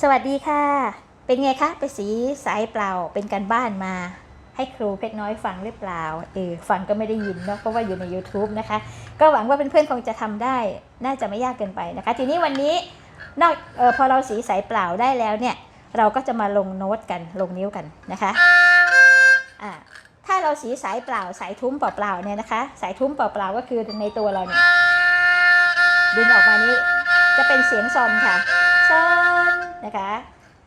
สวัสดีค่ะ เป็นไงคะ ไปสีสายเปล่า เป็นการบ้านมา ให้ครูเพชรน้อยฟังหรือเปล่า เออ ฟังก็ไม่ได้ยินเนาะ เพราะว่าอยู่ใน YouTube นะคะ ก็หวังว่าเพื่อนๆคงจะทำได้ น่าจะไม่ยากเกินไปนะคะ ทีนี้วันนี้ นอกเออพอเราสีสายเปล่าได้แล้วเนี่ย เราก็จะมาลงโน้ตกัน ลงนิ้วกันนะคะ อ่า ถ้าเราสีสายเปล่า สายทุ้มเปล่าๆเนี่ยนะคะ สายทุ้มเปล่าๆก็คือในตัวเราเนี่ย ดึงออกมานี้ จะเป็นเสียงซอนค่ะซอน นะคะ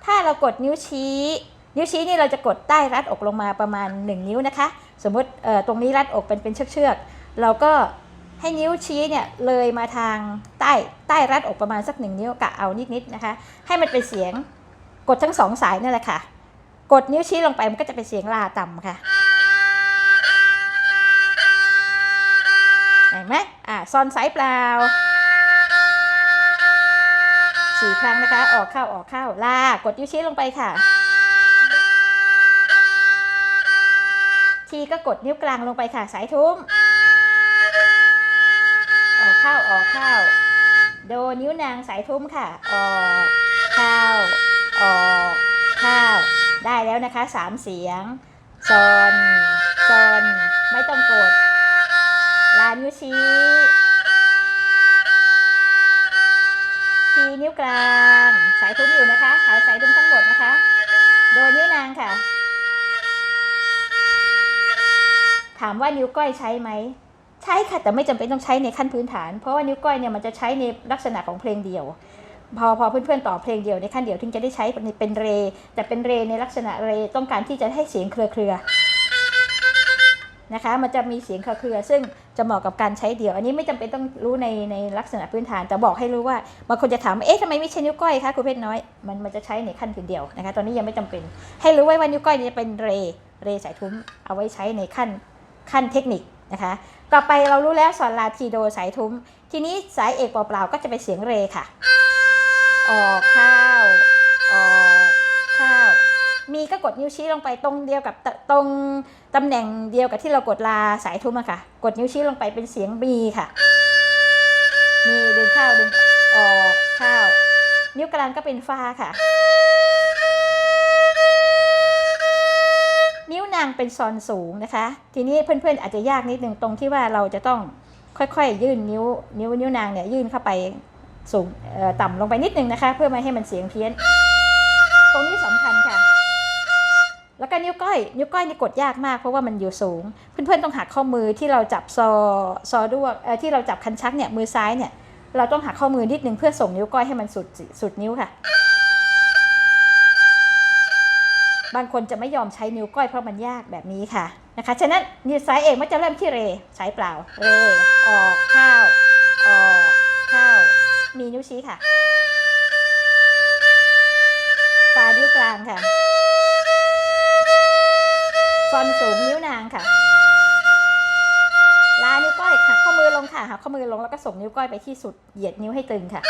ถ้าเรากดนิ้วชี้ นิ้วชี้นี่เราจะกดใต้รัดอกลงมาประมาณ 1 นิ้วนะคะ สมมติตรงนี้รัดอกเป็นเป็นเชือกๆเราก็ให้นิ้วชี้เนี่ยเลยมาทางใต้ใต้รัดอกประมาณสักหนึ่งนิ้วกะเอานิดๆนะคะ ให้มันเป็นเสียงกดทั้งสองสายนั่นแหละค่ะ กดนิ้วชี้ลงไปมันก็จะเป็นเสียงลาต่ำค่ะเห็นไหมอ่าซอนสายเปล่า สี่ครั้งนะคะ ออกเข้าออกเข้าลากดนิ้วชี้ลงไปค่ะ ทีก็กดนิ้วกลางลงไปค่ะ สายทุ้ม ออกเข้าออกเข้า โดนิ้วนางสายทุ้มค่ะ ออกเข้าออกเข้า ได้แล้วนะคะสามเสียงซอนซอนไม่ต้องกด ลานิ้วชี้ ทีนิ้วกลาง สายทุ้มอยู่นะคะขายสายทุ้มทั้งหมดนะคะ โดยนิ้วนางค่ะ ถามว่านิ้วก้อยใช้ไหมใช้ค่ะแต่ไม่จำเป็นต้องใช้ในขั้นพื้นฐาน เพราะว่านิ้วก้อยเนี่ยมันจะใช้ในลักษณะของเพลงเดียว พอพอเพื่อนๆต่อเพลงเดียวในขั้นเดียวถึงจะได้ใช้เป็นเรแต่เป็นเรในลักษณะเรต้องการที่จะให้เสียงเครือเครือ นะคะ มันจะมีเสียงเครือเคือซึ่งจะเหมาะกับการใช้เดี่ยว อันนี้ไม่จำเป็นต้องรู้ในในลักษณะพื้นฐาน แต่บอกให้รู้ว่าบางคนจะถามเอ๊ะทำไมไม่ใช้นิ้วก้อยคะครูเพชรน้อย มันมันจะใช้ในขั้นเพียงเดียวนะคะ ตอนนี้ยังไม่จำเป็น ให้รู้ไว้ว่านิ้วก้อยจะเป็นเร เรสายทุ้ม เอาไว้ใช้ในขั้นขั้นเทคนิคนะคะ ต่อไปเรารู้แล้วสอนลาทีโดสายทุ้ม ทีนี้สายเอกเปล่าๆก็จะเป็นเสียงเรค่ะ ออกข้าว ออกข้า มีก็กดนิ้วชี้ลงไปตรงเดียวกับตรงตำแหน่งเดียวกับที่เรากดลาสายทุ้มอะค่ะ กดนิ้วชี้ลงไปเป็นเสียงบีค่ะ มีดึงเข้าดึงออกเข้า นิ้วกลางก็เป็นฟาค่ะ นิ้วนางเป็นซอนสูงนะคะ ทีนี้เพื่อนๆอาจจะยากนิดนึงตรงที่ว่าเราจะต้องค่อยๆ ยื่นนิ้วนิ้วนิ้วนางเนี่ยยื่นเข้าไปสูงต่ำลงไปนิดนึงนะคะ เพื่อไม่ให้มันเสียงเพี้ยน ตรงนี้สำคัญค่ะ แล้วก็นิ้วก้อย นิ้วก้อยนี่กดยากมากเพราะว่ามันอยู่สูง เพื่อนๆต้องหักข้อมือที่เราจับซอซอด้วยที่เราจับคันชักเนี่ยมือซ้ายเนี่ยเราต้องหักข้อมือนิดนึงเพื่อส่งนิ้วก้อยให้มันสุดสุดนิ้วค่ะ บางคนจะไม่ยอมใช้นิ้วก้อยเพราะมันยากแบบนี้ค่ะนะคะฉะนั้นนิ้วซ้ายเอกมันจะเริ่มที่เรสายเปล่าเรออกข้าวออกข้าวมีนิ้วชี้ค่ะฟานิ้วกลางค่ะ ซอนสูงนิ้วนางค่ะล้านิ้วก้อยหักข้อมือลงค่ะหักข้อมือลงแล้วก็ส่งนิ้วก้อยไปที่สุดเหยียดนิ้วให้ตึงค่ะ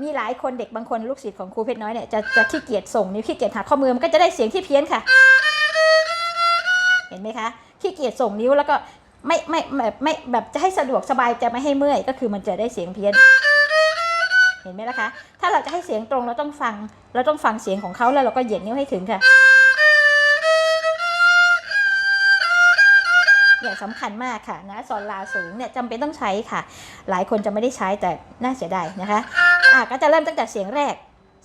มีหลายคนเด็กบางคนลูกศิษย์ของครูเพชรน้อยเนี่ยจะจะขี้เกียจส่งนิ้วขี้เกียจหักข้อมือมันก็จะได้เสียงที่เพี้ยนค่ะ เห็นไหมคะขี้เกียจส่งนิ้วแล้วก็ไม่ไม่แบบไม่แบบจะให้สะดวกสบายจะไม่ให้เมื่อยก็คือมันจะได้เสียงเพี้ยน เห็นไหมล่ะคะ ถ้าเราจะให้เสียงตรงเราต้องฟัง เราต้องฟังเสียงของเขาแล้วเราก็เหยียดนิ้วให้ถึงค่ะ เนี่ยสำคัญมากค่ะนะซอนลาสูงเนี่ยจำเป็นต้องใช้ค่ะ หลายคนจะไม่ได้ใช้แต่น่าเสียดายนะคะอะก็จะเริ่มตั้งแต่เสียงแรก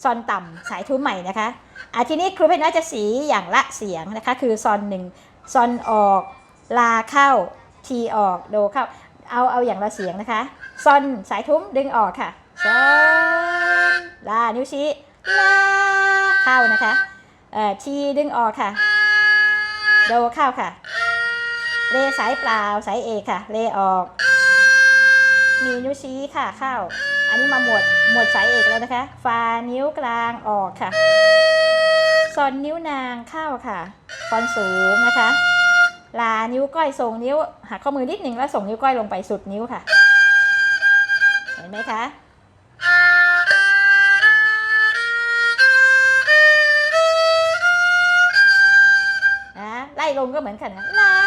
ซอนต่ำสายทุ้มใหม่นะคะอะทีนี้ครูเพชรน้อยจะสีอย่างละเสียงนะคะ คือซอนหนึ่งซอนออกลาเข้าทีออกโดเข้าเอาเอาอย่างละเสียงนะคะซอนสายทุ้มดึงออกค่ะซอนลานิ้วชี้ลาเข้านะคะเอ่อทีดึงออกค่ะ โดเข้าค่ะ เลสายเปล่าสายเอกค่ะ เลออก มีนิ้วชี้ค่ะเข้า อันนี้มาหมวดหมวดสายเอกแล้วนะคะฟานิ้วกลางออกค่ะซอนนิ้วนางเข้าค่ะฟอนสูงนะคะ ลานิ้วก้อยส่งนิ้วหักข้อมือนิดหนึ่งแล้วส่งนิ้วก้อยลงไปสุดนิ้วค่ะ เห็นไหมคะนะไล่ลงก็เหมือนกันนะลา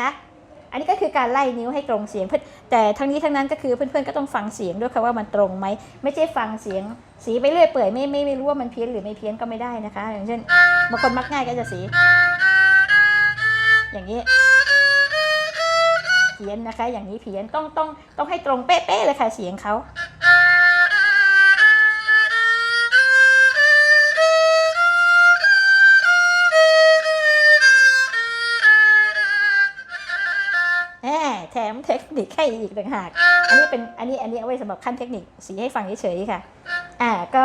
คะอันนี้ก็คือการไล่นิ้วให้ตรงเสียงเพื่อแต่ทั้งนี้ทั้งนั้นก็คือเพื่อนๆก็ต้องฟังเสียงด้วยค่ะว่ามันตรงไหม ไม่ใช่ฟังเสียง สีไปเรื่อยเปื่อยไม่ไม่ไม่รู้ว่ามันเพี้ยนหรือไม่เพี้ยนก็ไม่ได้นะคะ อย่างเช่นบางคนมักง่ายก็จะสี อย่างนี้เพี้ยนนะคะ อย่างนี้เพี้ยนต้องต้องต้องให้ตรงเป๊ะๆเลยค่ะเสียงเขา มแถมเทคนิคให้อีกต่างหาก อันนี้เป็นอันนี้อันนี้เอาไว้สำหรับขั้นเทคนิคสีให้ฟังเฉยๆค่ะ อ่าก็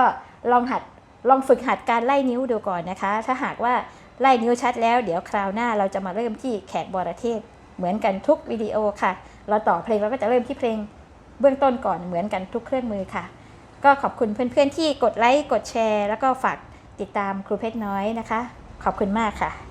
ลองหัดลองฝึกหัดการไล่นิ้วดูก่อนนะคะ ถ้าหากว่าไล่นิ้วชัดแล้ว เดี๋ยวคราวหน้าเราจะมาเริ่มที่แขกบอระเทศ เหมือนกันทุกวิดีโอค่ะ เราต่อเพลงเราก็จะเริ่มที่เพลงเบื้องต้นก่อนเหมือนกันทุกเครื่องมือค่ะ ก็ขอบคุณเพื่อนๆที่กดไลค์กดแชร์ แล้วก็ฝากติดตามครูเพชรน้อยนะคะ ขอบคุณมากค่ะ